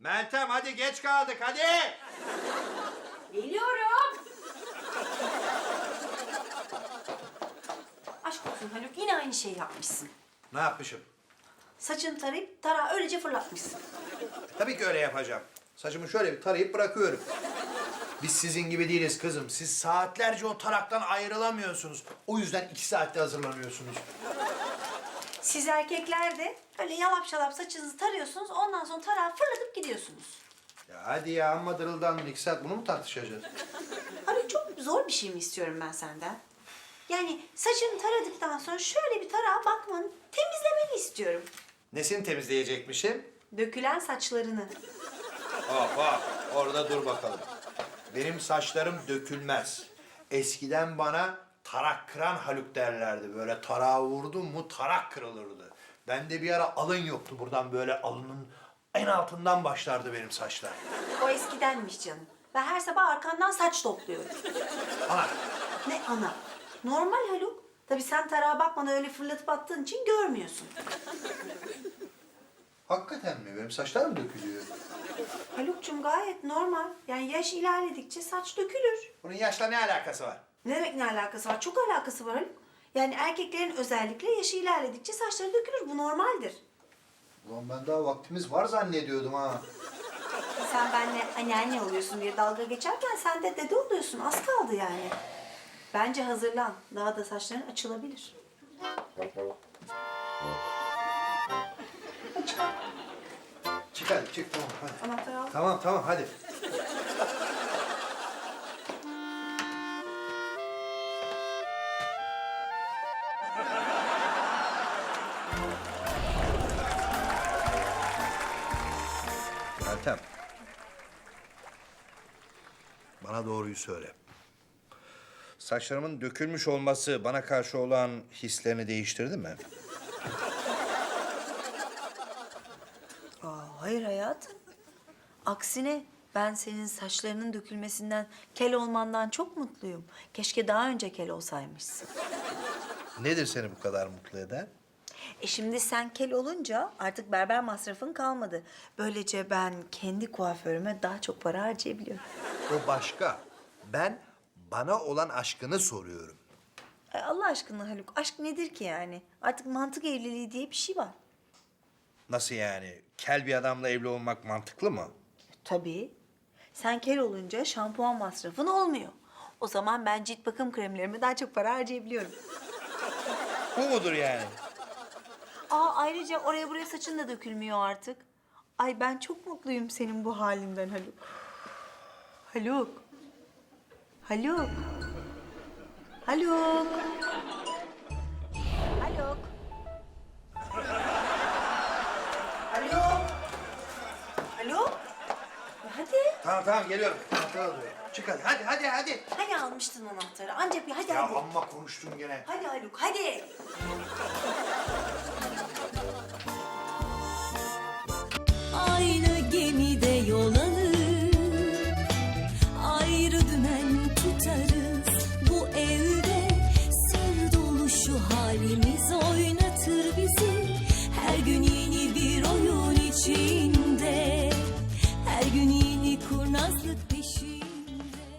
Meltem hadi geç kaldık hadi. Geliyorum. Aşk olsun Haluk yine aynı şeyi yapmışsın. Ne yapmışım? Saçını tarayıp tarağı öylece fırlatmışsın. Tabii ki öyle yapacağım. Saçımı şöyle bir tarayıp bırakıyorum. Biz sizin gibi değiliz kızım. Siz saatlerce o taraktan ayrılamıyorsunuz. O yüzden iki saatte hazırlanıyorsunuz. Siz erkekler de öyle yalap şalap saçınızı tarıyorsunuz ondan sonra tarağı fırlatıp gidiyorsunuz. Ya hadi ya amma dırıldandın. İki saat bunu mu tartışacağız? Haluk çok zor bir şey mi istiyorum ben senden? Yani saçını taradıktan sonra şöyle bir tarağa bakmanı, temizlemeni istiyorum. Nesini temizleyecekmişim? Dökülen saçlarını. Hop hop. Orada dur bakalım. Benim saçlarım dökülmez. Eskiden bana tarak kıran Haluk derlerdi. Böyle tarağı vurdum mu tarak kırılırdı. Bende bir ara alın yoktu. Buradan böyle alının en altından başlardı benim saçlar. O eskidenmiş canım. Ben her sabah arkandan saç topluyorum. Ana Ne ana? Normal Haluk. Tabii sen tarağa bakmadan öyle fırlatıp attığın için görmüyorsun. hakikaten mi? Benim saçlarım dökülüyor. Haluk'cum gayet normal. Yani yaş ilerledikçe saç dökülür. Bunun yaşla ne alakası var? Ne demek ne alakası var? Çok alakası var Haluk. Yani erkeklerin özellikle yaşı ilerledikçe saçları dökülür. Bu normaldir. Ulan ben daha vaktimiz var zannediyordum ha. Sen benimle anneanne oluyorsun diye dalga geçerken sen de dede oluyorsun. Az kaldı yani. Bence hazırlan. Daha da saçların açılabilir. Çık hadi çık tamam hadi. Anahtarı al. Tamam tamam hadi. Meltem. Bana doğruyu söyle. Saçlarımın dökülmüş olması bana karşı olan hislerini değiştirdi mi? Aa, hayır hayatım. Aksine ben senin saçlarının dökülmesinden, kel olmandan çok mutluyum. Keşke daha önce kel olsaymışsın. Nedir seni bu kadar mutlu eden? E şimdi sen kel olunca artık berber masrafın kalmadı. Böylece ben kendi kuaförüme daha çok para harcayabiliyorum. O başka. Ben bana olan aşkını soruyorum. Ay Allah aşkına Haluk, aşk nedir ki yani? Artık mantık evliliği diye bir şey var. Nasıl yani? Kel bir adamla evli olmak mantıklı mı? Tabii. Sen kel olunca şampuan masrafın olmuyor. O zaman ben cilt bakım kremlerime daha çok para harcayabiliyorum. Bu mudur yani? Aa ayrıca oraya buraya saçın da dökülmüyor artık. Ay ben çok mutluyum senin bu halinden Haluk. Haluk. Haluk. Haluk. Haluk. Haluk. Haluk. Hadi. Tamam tamam geliyorum anahtarı alıyor. Çık hadi, hadi, hadi, hadi. Hani almıştın anahtarı? Ancak bir hadi Ya hadi. amma konuştun gene. Hadi Haluk hadi. Aynı gemide yol alır Ayrı dümen tutarız